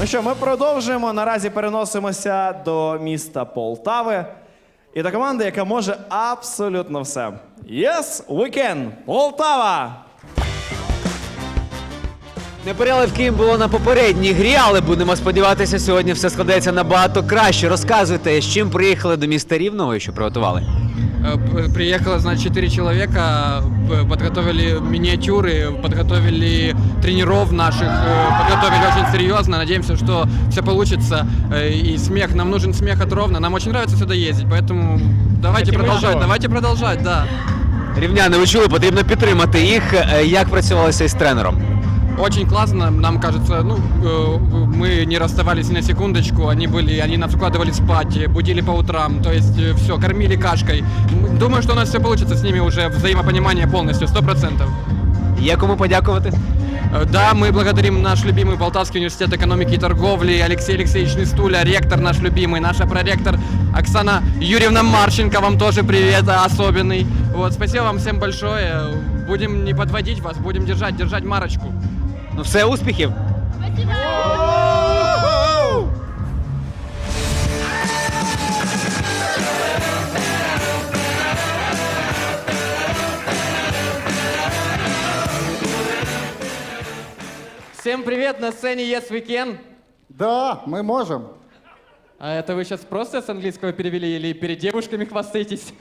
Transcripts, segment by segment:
Ну що, ми продовжуємо. Наразі переносимося до міста Полтави і до команди, яка може абсолютно все. Yes, we can! Полтава! Непереливки їм було на попередній грі, але будемо сподіватися, сьогодні все складеться набагато краще. Розказуйте, з чим приїхали до міста Рівного і що приготували. Э, п- Приехало, значит, четыре человека, п- подготовили миниатюры, подготовили тренеров наших, э, подготовили очень серьезно. Надеемся, что все получится. Э, И смех, нам нужен смех от Ровно. Нам очень нравится сюда ездить, поэтому давайте Хотим продолжать, еще. давайте продолжать, да. Рівняни, ви чули, потрібно підтримати їх. Е, Як працювалося із тренером? Очень классно, нам кажется, ну, э, мы не расставались ни на секундочку, они были, они нас укладывали спать, будили по утрам, то есть все, кормили кашкой. Думаю, что у нас все получится с ними уже взаимопонимание полностью, сто процентов. Є кому подякувати? Э, Да, мы благодарим наш любимый Полтавский университет экономики и торговли, Алексей Алексеевич Нестуля, ректор наш любимый, наша проректор Оксана Юрьевна Марченко, вам тоже привет а, особенный. Вот, спасибо вам всем большое. Будем не подводить вас, будем держать, держать марочку. Ну все, успіхів! Всем привет, на сцене Yes We Can. Да, мы можем. А это вы сейчас просто с английского перевели или перед девушками хвастаетесь?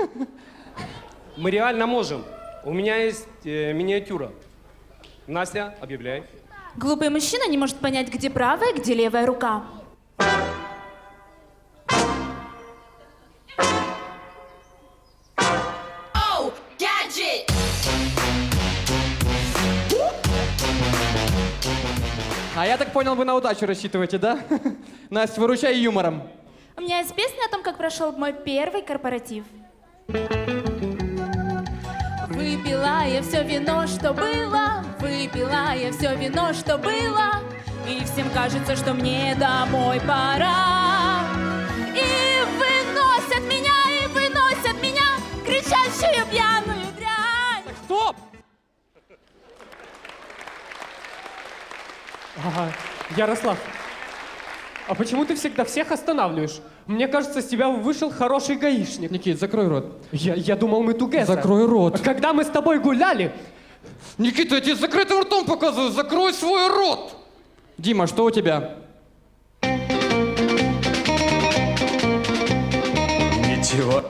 Мы реально можем. У меня есть э, миниатюра. Настя, объявляй. Глупый мужчина не может понять, где правая, где левая рука. А я так понял, вы на удачу рассчитываете, да? Настя, выручай юмором. У меня есть песня о том, как прошел мой первый корпоратив. Выпила я все вино, что было, выпила я все вино, что было, и всем кажется, что мне домой пора. И выносят меня, и выносят меня, кричащую пьяную дрянь. Стоп! Ага. Ярослав, а почему ты всегда всех останавливаешь? Мне кажется, с тебя вышел хороший гаишник. Никит, закрой рот. Я, я думал, мы together. Закрой рот. Когда мы с тобой гуляли, Никита, я тебе с закрытым ртом показываю, закрой свой рот! Дима, что у тебя? Нічого.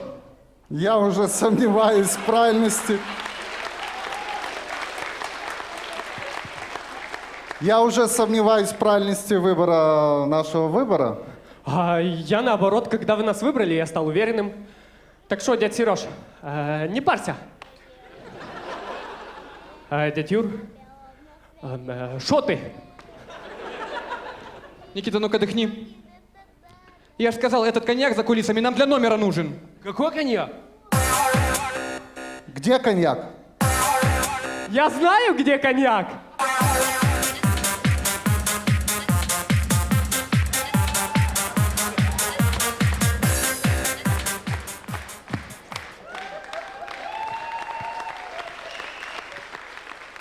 Я уже сомневаюсь в правильности. Я уже сомневаюсь в правильности выбора нашего выбора. а я наоборот, когда вы нас выбрали, я стал уверенным. Так что, дядь Сереж, э, не парься. Э, дядь Юр, что ты? Никита, ну-ка дыхни. Я же сказал, этот коньяк за кулисами нам для номера нужен. Какой коньяк? Где коньяк? Я знаю, где коньяк.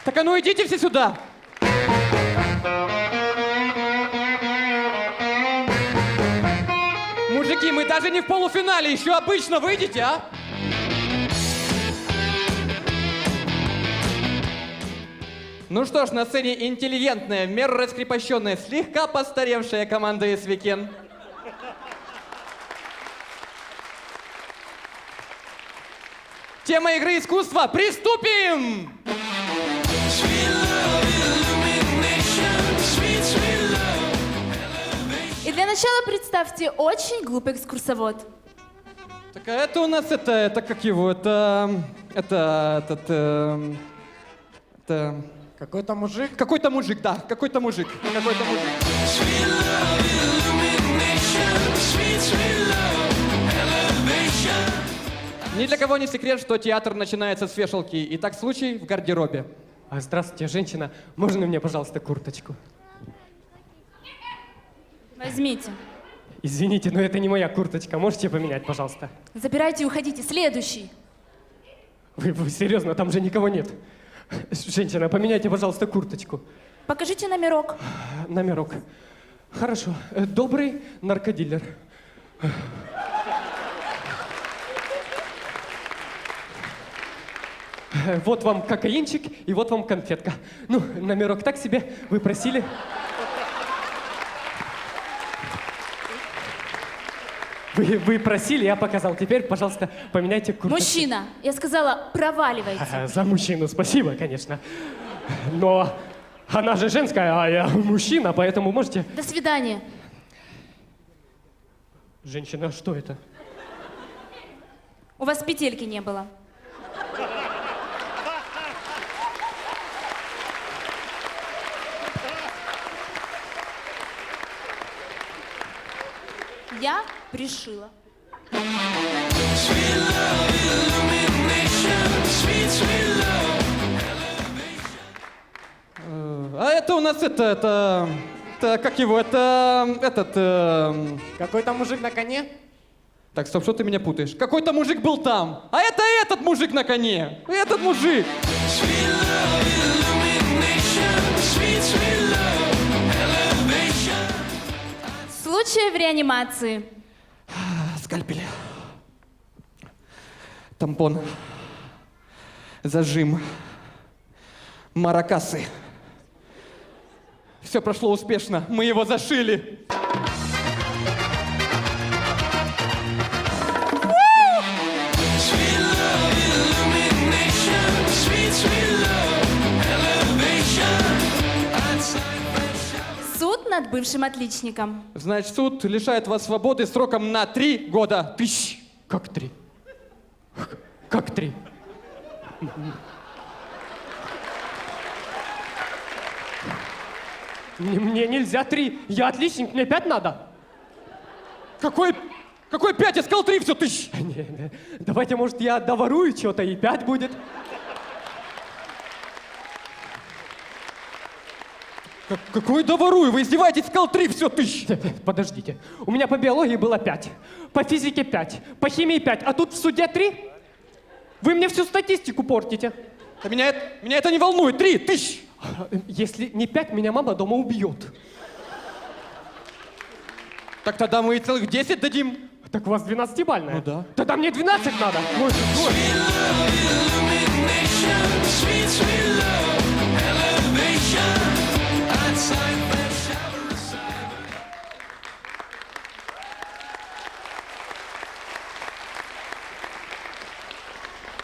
Так а ну идите все сюда! Мужики, мы даже не в полуфинале, еще обычно выйдите, а? Ну что ж, на сцене интеллигентная, меру раскрепощенная, слегка постаревшая команда СВКен. Тема игры искусства. Приступим! И для начала представьте очень глупый экскурсовод. Так а это у нас это, это как его, это, это, этот, эм, это... Какой-то мужик. Какой-то мужик, да, какой-то мужик, какой-то мужик. Ни для кого не секрет, что театр начинается с вешалки. Итак, случай в гардеробе. А, здравствуйте, женщина. Можно мне, пожалуйста, курточку? Возьмите. Извините, но это не моя курточка. Можете поменять, пожалуйста? Забирайте и уходите. Следующий. Вы, вы серьезно, там же никого нет. Женщина, поменяйте, пожалуйста, курточку. Покажите номерок. Номерок. Хорошо. Э, Добрый наркодилер. Э, Вот вам кокаинчик и вот вам конфетка. Ну, номерок так себе, вы просили. Вы, вы просили, я показал. Теперь, пожалуйста, поменяйте куртку. Мужчина, я сказала, проваливайте. За мужчину спасибо, конечно. Но она же женская, а я мужчина, поэтому можете... До свидания. Женщина, что это? У вас петельки не было. Я пришила. А это у нас это, это, это как его, это, этот, эм, Какой-то мужик на коне? Так, стоп, что ты меня путаешь? Какой-то мужик был там, а это этот мужик на коне, этот мужик. Случай в реанимации. Скальпель. Тампон. Зажим. Маракасы. Все прошло успешно. Мы его зашили. Над бывшим отличником. Значит, суд лишает вас свободы сроком на три года. Тыщ. Как три? Как три? Мне, мне нельзя три. Я отличник, мне пять надо. Какой, какой пять? Я сказал три, все, тыщ. Не, не. Давайте, может, я доворую что-то и пять будет. Как- какой доворую? Вы издеваетесь? Сказал три, все, тыщ. Подождите. У меня по биологии было пять, по физике пять, по химии пять, а тут в суде три? Вы мне всю статистику портите. Да меня, это, меня это не волнует. Три, тыщ. Если не пять, меня мама дома убьет. Так тогда мы и целых 10 дадим. Так у вас 12-бальная? Ну да. Тогда мне 12 надо. Ой, ой.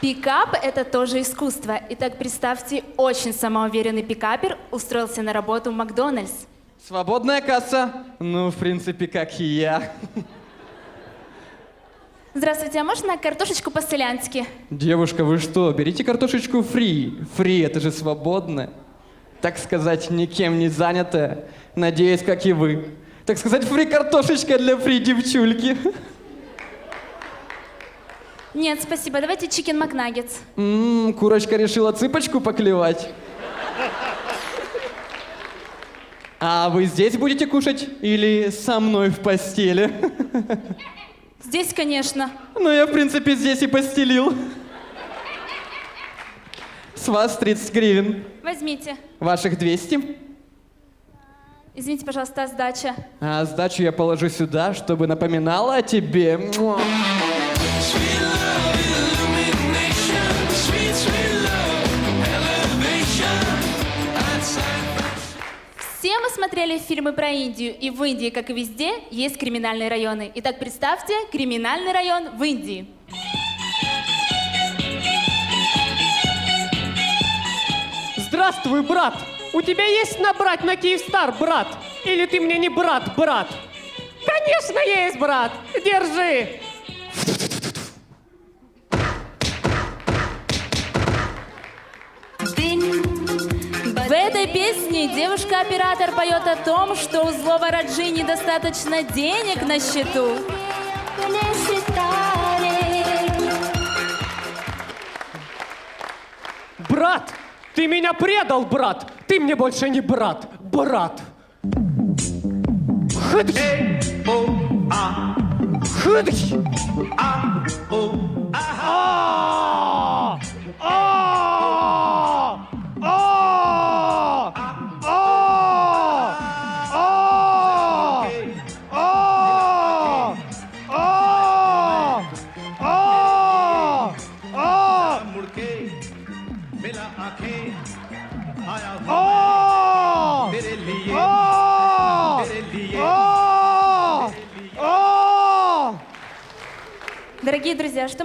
Пикап – это тоже искусство. Итак, представьте, очень самоуверенный пикапер устроился на работу в Макдональдс. Свободная касса? Ну, в принципе, как и я. Здравствуйте, а можно картошечку по-селянски? Девушка, вы что, берите картошечку фри. Фри, это же свободно. Так сказать, никем не занятая. Надеюсь, как и вы. Так сказать, фри картошечка для фри девчульки. Нет, спасибо. Давайте чикен макнаггетс. Ммм, курочка решила цыпочку поклевать. А вы здесь будете кушать или со мной в постели? Здесь, конечно. Ну, я, в принципе, здесь и постелил. С вас 30 гривен. Возьмите. Ваших 200. Извините, пожалуйста, а сдача. А сдачу я положу сюда, чтобы напоминала о тебе. Муа. Смотрели фильмы про Индию, и в Индии, как и везде, есть криминальные районы. Итак, представьте, криминальный район в Индии. Здравствуй, брат. У тебя есть набрать на Киевстар, брат? Или ты мне не брат, брат? Конечно, есть, брат. Держи. Этой песне девушка-оператор поет о том, что у злого Раджи недостаточно денег на счету. Брат, ты меня предал, брат. Ты мне больше не брат, брат. Хыдыч. Хыдыч. А!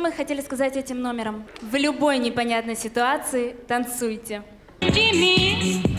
Мы хотели сказать этим номером? В любой непонятной ситуации танцуйте. С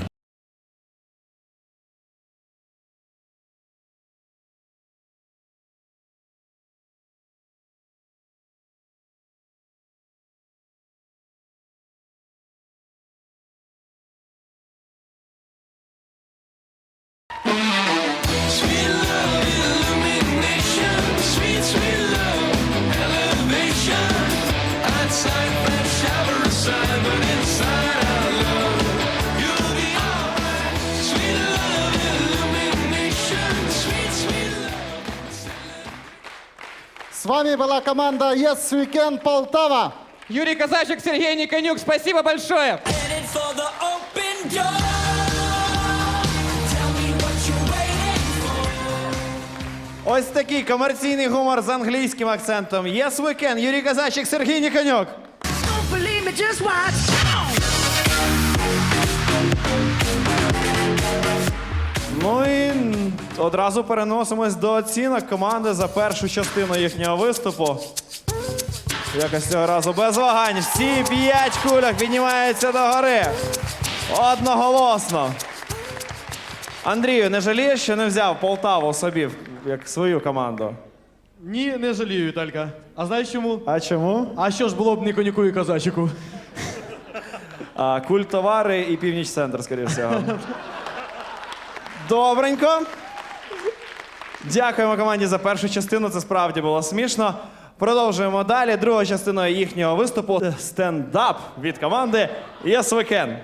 вами была команда Yes Weekend Полтава. Юрий Казачек, Сергей Никонюк, спасибо большое! Ось такий комерційний гумор з англійським акцентом. Yes, we can. Юрій Казачик, Сергій Ніконюк. Ну і одразу переносимось до оцінок команди за першу частину їхнього виступу. Якось цього разу без вагань. Всі п'ять кульок піднімаються догори. Одноголосно. Андрію, не жалієш, що не взяв Полтаву собі як свою команду? Ні, не жалію, Віталька. А знаєш чому? А чому? А що ж було б не конюку і казачику? А, культ-товари і північ центр, скоріше всього. Добренько. Дякуємо команді за першу частину. Це справді було смішно. Продовжуємо далі. Друга частина їхнього виступу стендап від команди Yes We Can.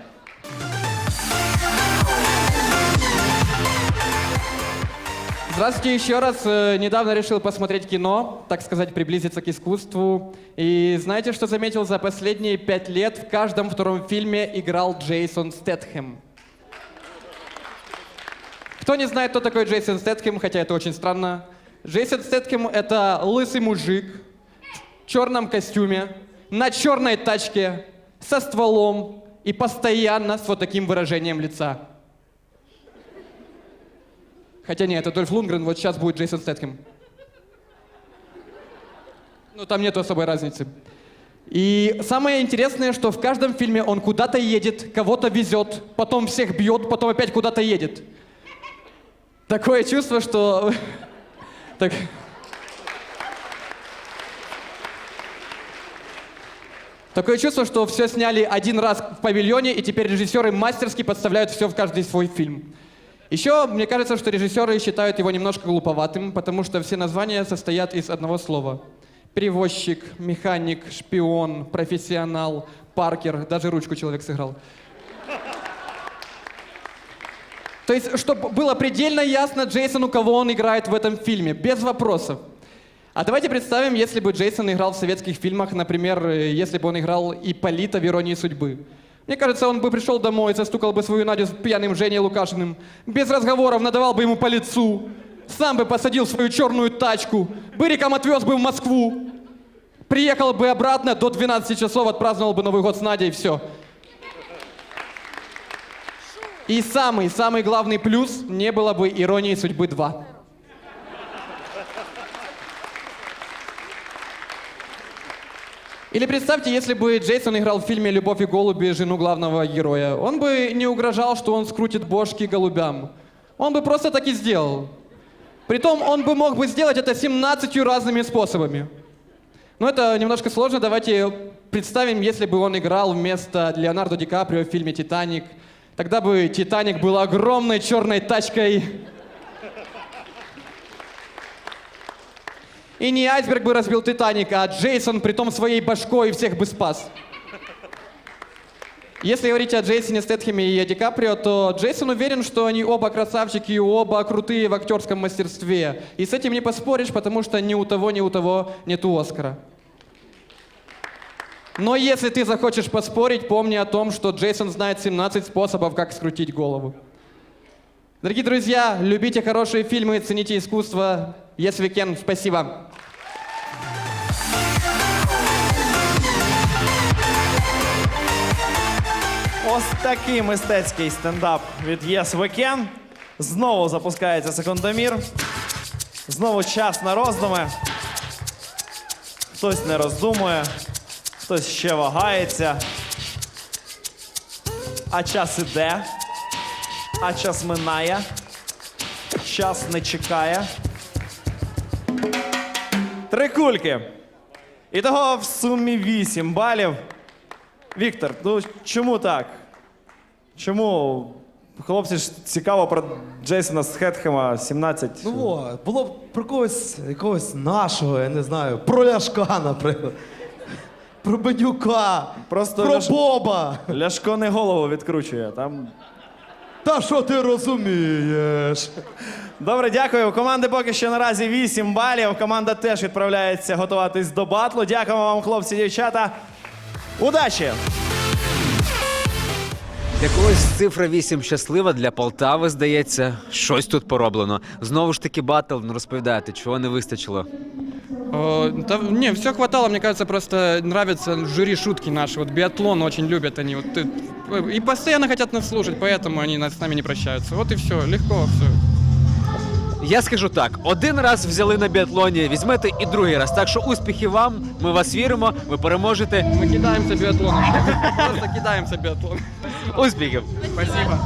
Здравствуйте еще раз. Э, Недавно решил посмотреть кино, так сказать, приблизиться к искусству. И знаете, что заметил за последние пять лет? В каждом втором фильме играл Джейсон Стэтхэм. Кто не знает, кто такой Джейсон Стэтхэм, хотя это очень странно. Джейсон Стэтхэм — это лысый мужик в черном костюме, на черной тачке, со стволом и постоянно с вот таким выражением лица. Хотя нет, это Дольф Лунгрен, вот сейчас будет Джейсон Стэтхэм. Ну, там нету особой разницы. И самое интересное, что в каждом фильме он куда-то едет, кого-то везет, потом всех бьет, потом опять куда-то едет. Такое чувство, что... Так... Такое чувство, что все сняли один раз в павильоне, и теперь режиссеры мастерски подставляют все в каждый свой фильм. Еще мне кажется, что режиссеры считают его немножко глуповатым, потому что все названия состоят из одного слова. Перевозчик, механик, шпион, профессионал, паркер, даже ручку человек сыграл. То есть, чтобы было предельно ясно Джейсону, кого он играет в этом фильме, без вопросов. А давайте представим, если бы Джейсон играл в советских фильмах, например, э, если бы он играл Ипполита в «Иронии судьбы». Мне кажется, он бы пришел домой, застукал бы свою Надю с пьяным Женей Лукашиным, без разговоров надавал бы ему по лицу, сам бы посадил свою черную тачку, быриком отвез бы в Москву, приехал бы обратно, до 12 часов отпраздновал бы Новый год с Надей, и все. И самый-самый главный плюс, не было бы «Иронии судьбы 2». Или представьте, если бы Джейсон играл в фильме «Любовь и голуби» жену главного героя. Он бы не угрожал, что он скрутит бошки голубям. Он бы просто так и сделал. Притом он бы мог бы сделать это 17 разными способами. Но это немножко сложно. Давайте представим, если бы он играл вместо Леонардо Ди Каприо в фильме «Титаник». Тогда бы «Титаник» был огромной черной тачкой. И не айсберг бы разбил Титаник, а Джейсон притом своей башкой всех бы спас. Если говорить о Джейсоне Стэтхэме и о Ди Каприо, то Джейсон уверен, что они оба красавчики и оба крутые в актерском мастерстве. И с этим не поспоришь, потому что ни у того, ни у того нету Оскара. Но если ты захочешь поспорить, помни о том, что Джейсон знает 17 способов, как скрутить голову. Дорогие друзья, любите хорошие фильмы, цените искусство. Yes, we can. Спасибо. Ось такий мистецький стендап від Yes We Can. Знову запускається секундомір. Знову час на роздуми. хтось не роздумує, Хтось ще вагається. А час іде, а час минає, час не чекає. Три кульки. Ітого в сумі 8 балів. Віктор, ну чому так? Чому? Хлопці ж цікаво про Джейсона Схетхема 17. Ну було б про когось якогось нашого, я не знаю, про Ляшка, наприклад. Про Бенюка, Просто про Ляш- Боба. Ляшко не голову відкручує. Там... Та що ти розумієш? Добре, дякую. У команди поки що наразі 8 балів. Команда теж відправляється готуватись до батлу. Дякуємо вам, хлопці, дівчата. Удачі! Для когось цифра 8 щаслива, для Полтави, здається, щось тут пороблено. Знову ж таки, батл, ну розповідайте, чого не вистачило. Э, да, не, все хватало, мне кажется, просто нравятся жюри шутки наши. Вот биатлон очень любят они. Вот, э, и постоянно хотят нас слушать, поэтому они нас- с нами не прощаются. Вот и все, легко все. Я скажу так: один раз взяли на біатлоні, візьмете і другий раз. Так що успіхів вам, ми вас віримо, ви переможете. Мы кидаемся биатлоном. Просто кидаемся биатлоном. Успіхів! Спасибо.